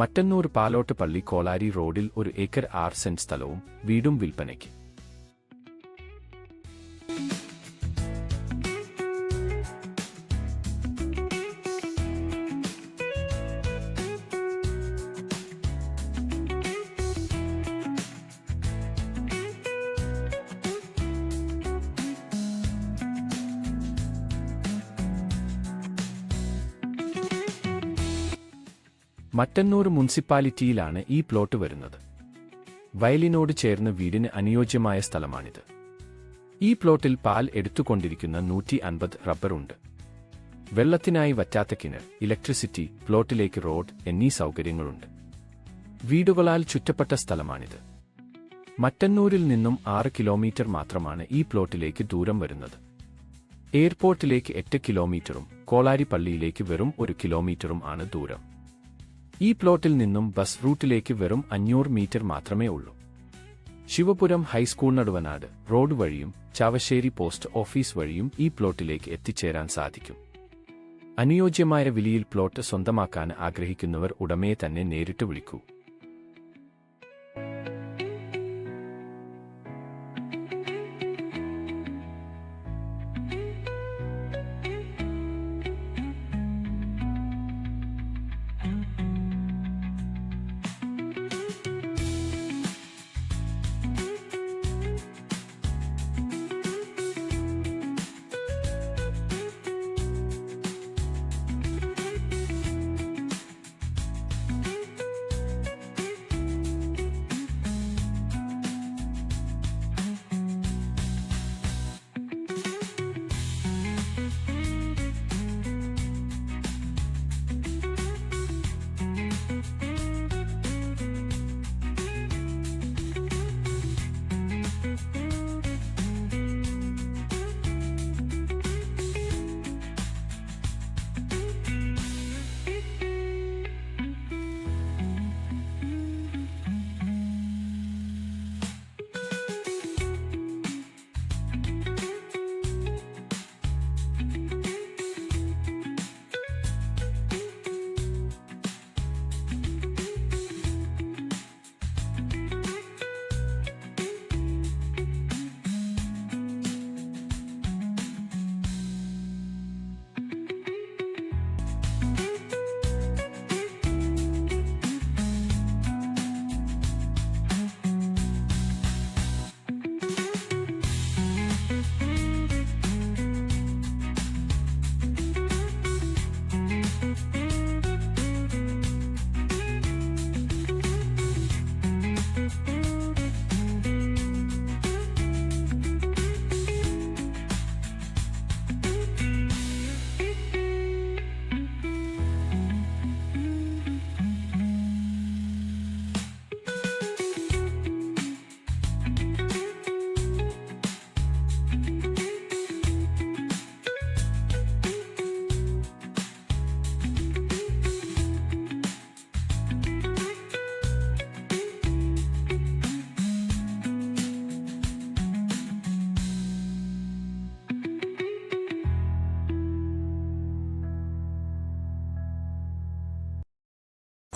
മറ്റന്നൂർ പാലോട്ട് പള്ളി കോളാരി റോഡിൽ ഒരു ഏക്കർ ആറ് സെന്റ് സ്ഥലവും വീടും വിൽപ്പനയ്ക്ക്. മറ്റന്നൂർ മുനിസിപ്പാലിറ്റിയിലാണ് ഈ പ്ലോട്ട് വരുന്നത്. വയലിനോട് ചേർന്ന് വീടിന് അനുയോജ്യമായ സ്ഥലമാണിത്. ഈ പ്ലോട്ടിൽ പാൽ എടുത്തുകൊണ്ടിരിക്കുന്ന നൂറ്റി അൻപത് റബ്ബറുണ്ട് വെള്ളത്തിനായി വറ്റാത്ത കിണർ ഇലക്ട്രിസിറ്റി പ്ലോട്ടിലേക്ക് റോഡ് എന്നീ സൗകര്യങ്ങളുണ്ട്. വീടുകളാൽ ചുറ്റപ്പെട്ട സ്ഥലമാണിത്. മറ്റന്നൂരിൽ നിന്നും ആറ് കിലോമീറ്റർ മാത്രമാണ് ഈ പ്ലോട്ടിലേക്ക് ദൂരം വരുന്നത്. എയർപോർട്ടിലേക്ക് എട്ട് കിലോമീറ്ററും കോളാരിപ്പള്ളിയിലേക്ക് വെറും ഒരു കിലോമീറ്ററും ആണ് ദൂരം. ഈ പ്ലോട്ടിൽ നിന്നും ബസ് റൂട്ടിലേക്ക് വെറും അഞ്ഞൂറ് മീറ്റർ മാത്രമേ ഉള്ളൂ. ശിവപുരം ഹൈസ്കൂൾ നടുവനാട് റോഡ് വഴിയും ചാവശ്ശേരി പോസ്റ്റ് ഓഫീസ് വഴിയും ഈ പ്ലോട്ടിലേക്ക് എത്തിച്ചേരാൻ സാധിക്കും. അനുയോജ്യമായ വിലയിൽ പ്ലോട്ട് സ്വന്തമാക്കാൻ ആഗ്രഹിക്കുന്നവർ ഉടമയെ തന്നെ നേരിട്ട് വിളിക്കൂ.